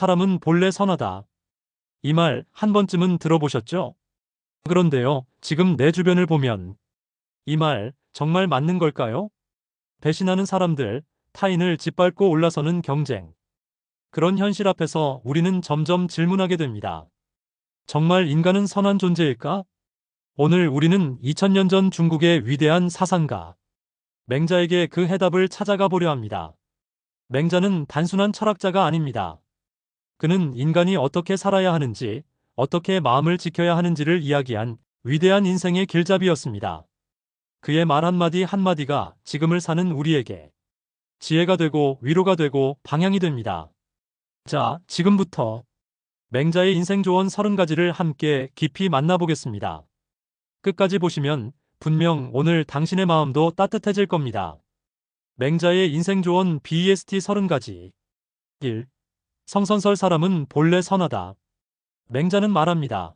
사람은 본래 선하다. 이 말 한 번쯤은 들어보셨죠? 그런데요, 지금 내 주변을 보면 이 말 정말 맞는 걸까요? 배신하는 사람들, 타인을 짓밟고 올라서는 경쟁. 그런 현실 앞에서 우리는 점점 질문하게 됩니다. 정말 인간은 선한 존재일까? 오늘 우리는 2000년 전 중국의 위대한 사상가 맹자에게 그 해답을 찾아가 보려 합니다. 맹자는 단순한 철학자가 아닙니다. 그는 인간이 어떻게 살아야 하는지, 어떻게 마음을 지켜야 하는지를 이야기한 위대한 인생의 길잡이였습니다. 그의 말 한마디 한마디가 지금을 사는 우리에게 지혜가 되고 위로가 되고 방향이 됩니다. 자, 지금부터 맹자의 인생 조언 30가지를 함께 깊이 만나보겠습니다. 끝까지 보시면 분명 오늘 당신의 마음도 따뜻해질 겁니다. 맹자의 인생 조언 BEST 30가지 1. 성선설 사람은 본래 선하다. 맹자는 말합니다.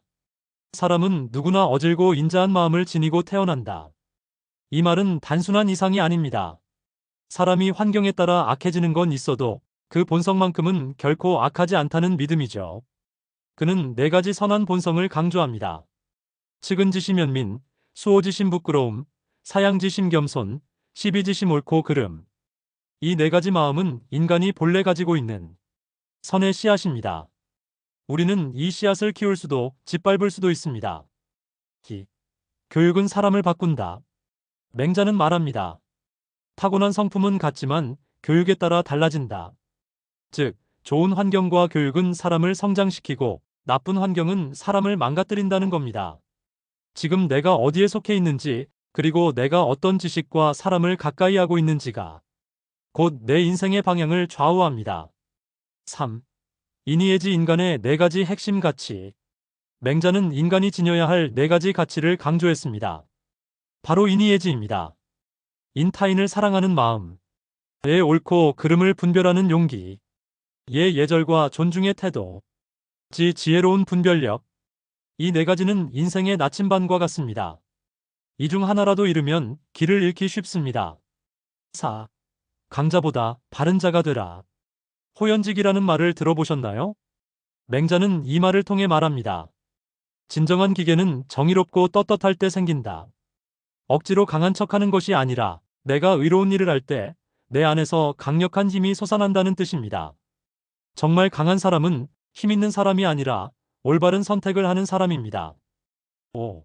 사람은 누구나 어질고 인자한 마음을 지니고 태어난다. 이 말은 단순한 이상이 아닙니다. 사람이 환경에 따라 악해지는 건 있어도 그 본성만큼은 결코 악하지 않다는 믿음이죠. 그는 네 가지 선한 본성을 강조합니다. 측은지심 연민, 수호지심 부끄러움, 사양지심 겸손, 시비지심 옳고 그름. 이 네 가지 마음은 인간이 본래 가지고 있는 선의 씨앗입니다. 우리는 이 씨앗을 키울 수도 짓밟을 수도 있습니다. 기. 교육은 사람을 바꾼다. 맹자는 말합니다. 타고난 성품은 같지만 교육에 따라 달라진다. 즉, 좋은 환경과 교육은 사람을 성장시키고 나쁜 환경은 사람을 망가뜨린다는 겁니다. 지금 내가 어디에 속해 있는지, 그리고 내가 어떤 지식과 사람을 가까이 하고 있는지가 곧 내 인생의 방향을 좌우합니다. 3. 이니에지 인간의 네 가지 핵심 가치. 맹자는 인간이 지녀야 할 네 가지 가치를 강조했습니다. 바로 이니에지입니다. 인타인을 사랑하는 마음, 의 옳고 그름을 분별하는 용기, 예 예절과 존중의 태도, 지 지혜로운 분별력. 이 네 가지는 인생의 나침반과 같습니다. 이 중 하나라도 잃으면 길을 잃기 쉽습니다. 4. 강자보다 바른 자가 되라. 호연직이라는 말을 들어보셨나요? 맹자는 이 말을 통해 말합니다. 진정한 기계는 정의롭고 떳떳할 때 생긴다. 억지로 강한 척하는 것이 아니라 내가 의로운 일을 할 때 내 안에서 강력한 힘이 솟아난다는 뜻입니다. 정말 강한 사람은 힘 있는 사람이 아니라 올바른 선택을 하는 사람입니다. 5.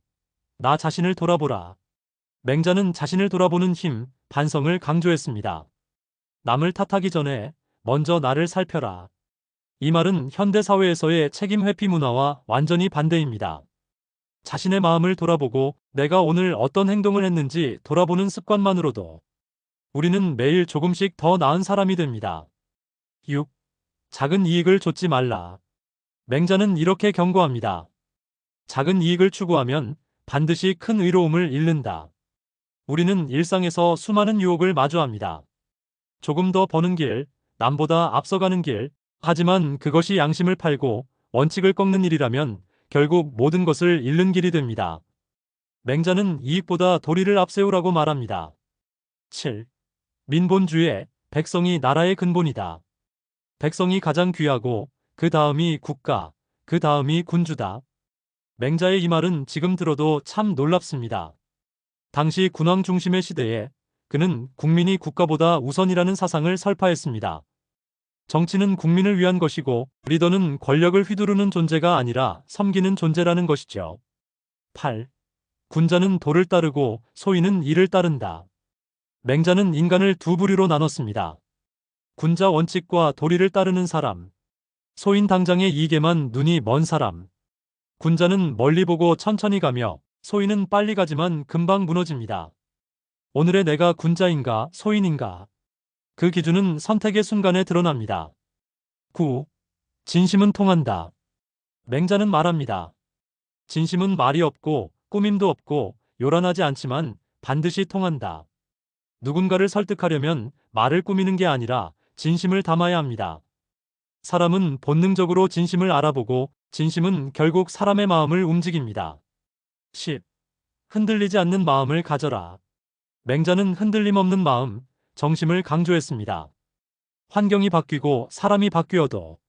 나 자신을 돌아보라. 맹자는 자신을 돌아보는 힘, 반성을 강조했습니다. 남을 탓하기 전에 먼저 나를 살펴라. 이 말은 현대 사회에서의 책임 회피 문화와 완전히 반대입니다. 자신의 마음을 돌아보고 내가 오늘 어떤 행동을 했는지 돌아보는 습관만으로도 우리는 매일 조금씩 더 나은 사람이 됩니다. 6. 작은 이익을 좇지 말라. 맹자는 이렇게 경고합니다. 작은 이익을 추구하면 반드시 큰 의로움을 잃는다. 우리는 일상에서 수많은 유혹을 마주합니다. 조금 더 버는 길, 남보다 앞서가는 길, 하지만 그것이 양심을 팔고 원칙을 꺾는 일이라면 결국 모든 것을 잃는 길이 됩니다. 맹자는 이익보다 도리를 앞세우라고 말합니다. 7. 민본주의, 백성이 나라의 근본이다. 백성이 가장 귀하고 그 다음이 국가, 그 다음이 군주다. 맹자의 이 말은 지금 들어도 참 놀랍습니다. 당시 군왕 중심의 시대에 그는 국민이 국가보다 우선이라는 사상을 설파했습니다. 정치는 국민을 위한 것이고 리더는 권력을 휘두르는 존재가 아니라 섬기는 존재라는 것이죠. 8. 군자는 도를 따르고 소인은 이를 따른다. 맹자는 인간을 두 부류로 나눴습니다. 군자 원칙과 도리를 따르는 사람, 소인 당장의 이익에만 눈이 먼 사람. 군자는 멀리 보고 천천히 가며 소인은 빨리 가지만 금방 무너집니다. 오늘의 내가 군자인가 소인인가? 그 기준은 선택의 순간에 드러납니다. 9. 진심은 통한다. 맹자는 말합니다. 진심은 말이 없고 꾸밈도 없고 요란하지 않지만 반드시 통한다. 누군가를 설득하려면 말을 꾸미는 게 아니라 진심을 담아야 합니다. 사람은 본능적으로 진심을 알아보고 진심은 결국 사람의 마음을 움직입니다. 10. 흔들리지 않는 마음을 가져라. 맹자는 흔들림 없는 마음, 정심을 강조했습니다. 환경이 바뀌고 사람이 바뀌어도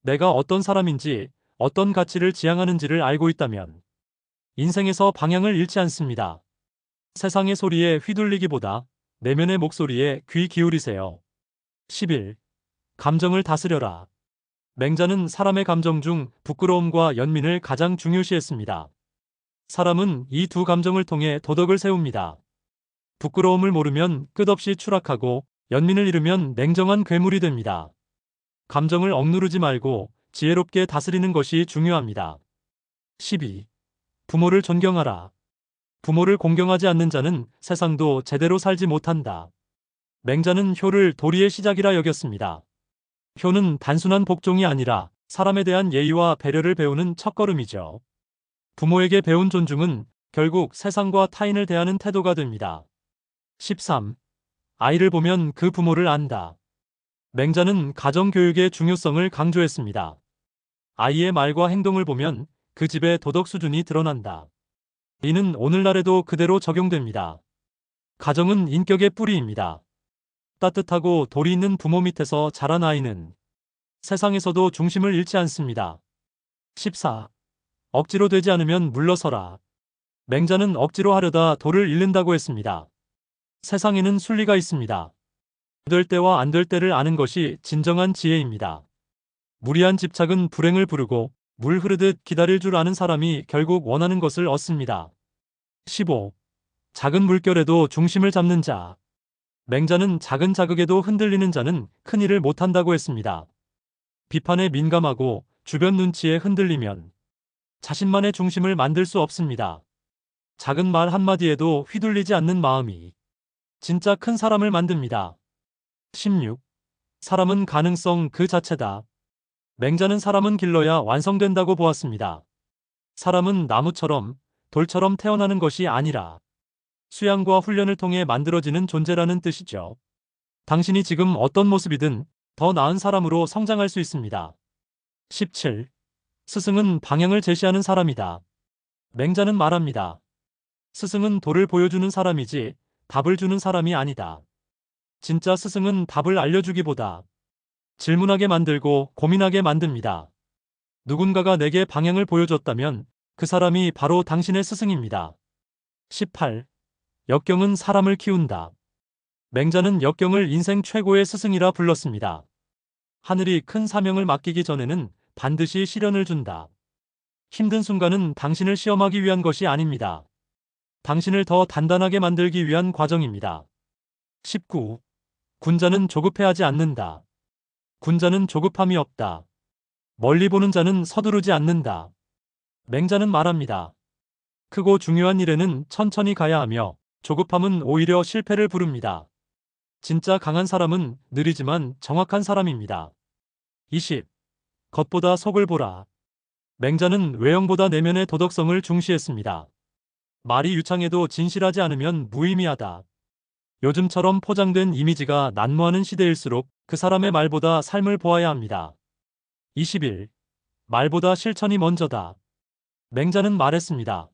내가 어떤 사람인지, 어떤 가치를 지향하는지를 알고 있다면 인생에서 방향을 잃지 않습니다. 세상의 소리에 휘둘리기보다 내면의 목소리에 귀 기울이세요. 11. 감정을 다스려라. 맹자는 사람의 감정 중 부끄러움과 연민을 가장 중요시했습니다. 사람은 이 두 감정을 통해 도덕을 세웁니다. 부끄러움을 모르면 끝없이 추락하고 연민을 잃으면 냉정한 괴물이 됩니다. 감정을 억누르지 말고 지혜롭게 다스리는 것이 중요합니다. 12. 부모를 존경하라. 부모를 공경하지 않는 자는 세상도 제대로 살지 못한다. 맹자는 효를 도리의 시작이라 여겼습니다. 효는 단순한 복종이 아니라 사람에 대한 예의와 배려를 배우는 첫걸음이죠. 부모에게 배운 존중은 결국 세상과 타인을 대하는 태도가 됩니다. 13. 아이를 보면 그 부모를 안다. 맹자는 가정교육의 중요성을 강조했습니다. 아이의 말과 행동을 보면 그 집의 도덕 수준이 드러난다. 이는 오늘날에도 그대로 적용됩니다. 가정은 인격의 뿌리입니다. 따뜻하고 도리 있는 부모 밑에서 자란 아이는 세상에서도 중심을 잃지 않습니다. 14. 억지로 되지 않으면 물러서라. 맹자는 억지로 하려다 도를 잃는다고 했습니다. 세상에는 순리가 있습니다. 될 때와 안 될 때를 아는 것이 진정한 지혜입니다. 무리한 집착은 불행을 부르고 물 흐르듯 기다릴 줄 아는 사람이 결국 원하는 것을 얻습니다. 15. 작은 물결에도 중심을 잡는 자. 맹자는 작은 자극에도 흔들리는 자는 큰 일을 못한다고 했습니다. 비판에 민감하고 주변 눈치에 흔들리면 자신만의 중심을 만들 수 없습니다. 작은 말 한마디에도 휘둘리지 않는 마음이 진짜 큰 사람을 만듭니다. 16. 사람은 가능성 그 자체다. 맹자는 사람은 길러야 완성된다고 보았습니다. 사람은 나무처럼 돌처럼 태어나는 것이 아니라 수양과 훈련을 통해 만들어지는 존재라는 뜻이죠. 당신이 지금 어떤 모습이든 더 나은 사람으로 성장할 수 있습니다. 17. 스승은 방향을 제시하는 사람이다. 맹자는 말합니다. 스승은 돌을 보여주는 사람이지 답을 주는 사람이 아니다. 진짜 스승은 답을 알려주기보다 질문하게 만들고 고민하게 만듭니다. 누군가가 내게 방향을 보여줬다면 그 사람이 바로 당신의 스승입니다. 18. 역경은 사람을 키운다. 맹자는 역경을 인생 최고의 스승이라 불렀습니다. 하늘이 큰 사명을 맡기기 전에는 반드시 시련을 준다. 힘든 순간은 당신을 시험하기 위한 것이 아닙니다. 당신을 더 단단하게 만들기 위한 과정입니다. 19. 군자는 조급해하지 않는다. 군자는 조급함이 없다. 멀리 보는 자는 서두르지 않는다. 맹자는 말합니다. 크고 중요한 일에는 천천히 가야 하며 조급함은 오히려 실패를 부릅니다. 진짜 강한 사람은 느리지만 정확한 사람입니다. 20. 겉보다 속을 보라. 맹자는 외형보다 내면의 도덕성을 중시했습니다. 말이 유창해도 진실하지 않으면 무의미하다. 요즘처럼 포장된 이미지가 난무하는 시대일수록 그 사람의 말보다 삶을 보아야 합니다. 21. 말보다 실천이 먼저다. 맹자는 말했습니다.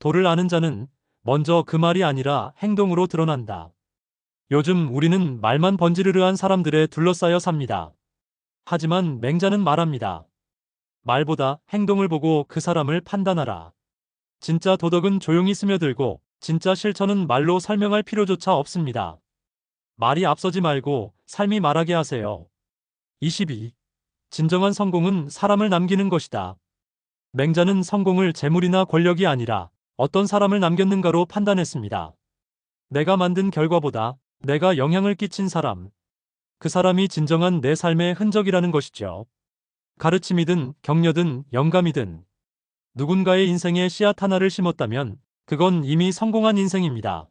도를 아는 자는 먼저 그 말이 아니라 행동으로 드러난다. 요즘 우리는 말만 번지르르한 사람들에 둘러싸여 삽니다. 하지만 맹자는 말합니다. 말보다 행동을 보고 그 사람을 판단하라. 진짜 도덕은 조용히 스며들고 진짜 실천은 말로 설명할 필요조차 없습니다. 말이 앞서지 말고 삶이 말하게 하세요. 22. 진정한 성공은 사람을 남기는 것이다. 맹자는 성공을 재물이나 권력이 아니라 어떤 사람을 남겼는가로 판단했습니다. 내가 만든 결과보다 내가 영향을 끼친 사람, 그 사람이 진정한 내 삶의 흔적이라는 것이죠. 가르침이든 격려든 영감이든 누군가의 인생에 씨앗 하나를 심었다면 그건 이미 성공한 인생입니다.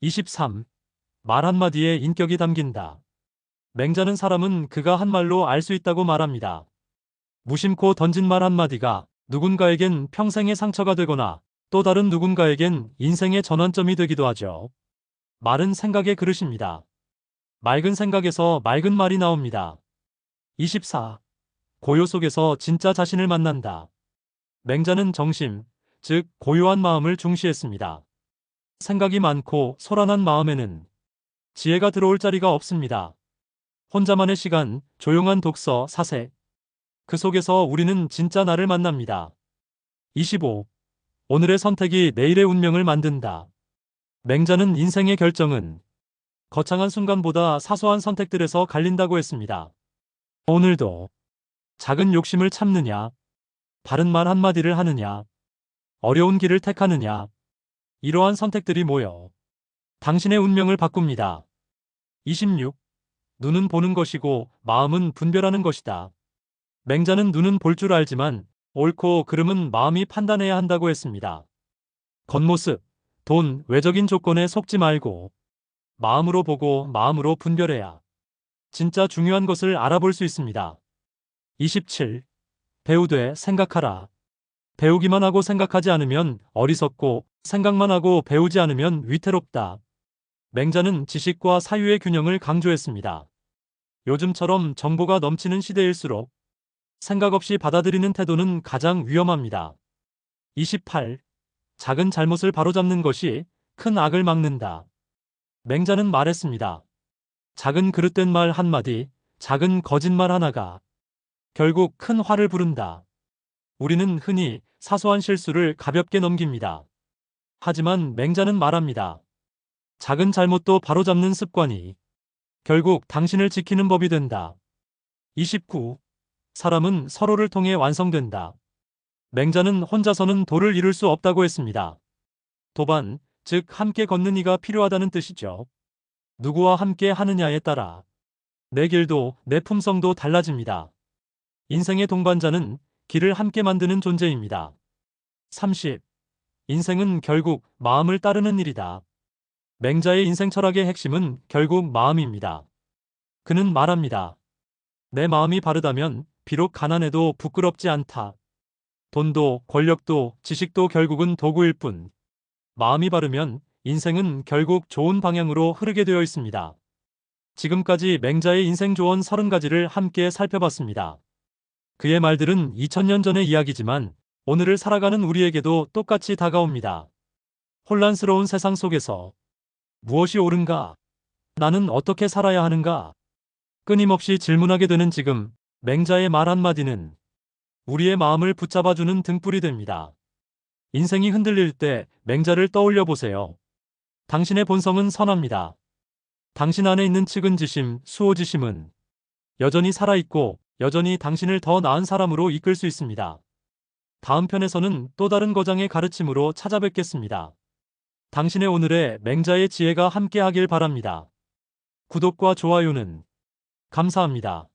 23. 말 한마디에 인격이 담긴다. 맹자는 사람은 그가 한 말로 알 수 있다고 말합니다. 무심코 던진 말 한마디가 누군가에겐 평생의 상처가 되거나 또 다른 누군가에겐 인생의 전환점이 되기도 하죠. 말은 생각의 그릇입니다. 맑은 생각에서 맑은 말이 나옵니다. 24. 고요 속에서 진짜 자신을 만난다. 맹자는 정심, 즉 고요한 마음을 중시했습니다. 생각이 많고 소란한 마음에는 지혜가 들어올 자리가 없습니다. 혼자만의 시간, 조용한 독서, 사색, 그 속에서 우리는 진짜 나를 만납니다. 25. 오늘의 선택이 내일의 운명을 만든다. 맹자는 인생의 결정은 거창한 순간보다 사소한 선택들에서 갈린다고 했습니다. 오늘도 작은 욕심을 참느냐, 바른 말 한마디를 하느냐, 어려운 길을 택하느냐, 이러한 선택들이 모여 당신의 운명을 바꿉니다. 26. 눈은 보는 것이고 마음은 분별하는 것이다. 맹자는 눈은 볼 줄 알지만 옳고 그름은 마음이 판단해야 한다고 했습니다. 겉모습, 돈, 외적인 조건에 속지 말고 마음으로 보고 마음으로 분별해야 진짜 중요한 것을 알아볼 수 있습니다. 27. 배우되 생각하라. 배우기만 하고 생각하지 않으면 어리석고 생각만 하고 배우지 않으면 위태롭다. 맹자는 지식과 사유의 균형을 강조했습니다. 요즘처럼 정보가 넘치는 시대일수록 생각 없이 받아들이는 태도는 가장 위험합니다. 28. 작은 잘못을 바로잡는 것이 큰 악을 막는다. 맹자는 말했습니다. 작은 그릇된 말 한마디, 작은 거짓말 하나가 결국 큰 화를 부른다. 우리는 흔히 사소한 실수를 가볍게 넘깁니다. 하지만 맹자는 말합니다. 작은 잘못도 바로잡는 습관이 결국 당신을 지키는 법이 된다. 29. 사람은 서로를 통해 완성된다. 맹자는 혼자서는 도를 이룰 수 없다고 했습니다. 도반, 즉 함께 걷는 이가 필요하다는 뜻이죠. 누구와 함께 하느냐에 따라 내 길도 내 품성도 달라집니다. 인생의 동반자는 길을 함께 만드는 존재입니다. 30. 인생은 결국 마음을 따르는 일이다. 맹자의 인생 철학의 핵심은 결국 마음입니다. 그는 말합니다. 내 마음이 바르다면 비록 가난해도 부끄럽지 않다. 돈도 권력도 지식도 결국은 도구일 뿐. 마음이 바르면 인생은 결국 좋은 방향으로 흐르게 되어 있습니다. 지금까지 맹자의 인생 조언 30가지를 함께 살펴봤습니다. 그의 말들은 2000년 전의 이야기지만 오늘을 살아가는 우리에게도 똑같이 다가옵니다. 혼란스러운 세상 속에서 무엇이 옳은가? 나는 어떻게 살아야 하는가? 끊임없이 질문하게 되는 지금 맹자의 말 한마디는 우리의 마음을 붙잡아주는 등불이 됩니다. 인생이 흔들릴 때 맹자를 떠올려 보세요. 당신의 본성은 선합니다. 당신 안에 있는 측은지심, 수호지심은 여전히 살아있고 여전히 당신을 더 나은 사람으로 이끌 수 있습니다. 다음 편에서는 또 다른 거장의 가르침으로 찾아뵙겠습니다. 당신의 오늘의 맹자의 지혜가 함께하길 바랍니다. 구독과 좋아요는 감사합니다.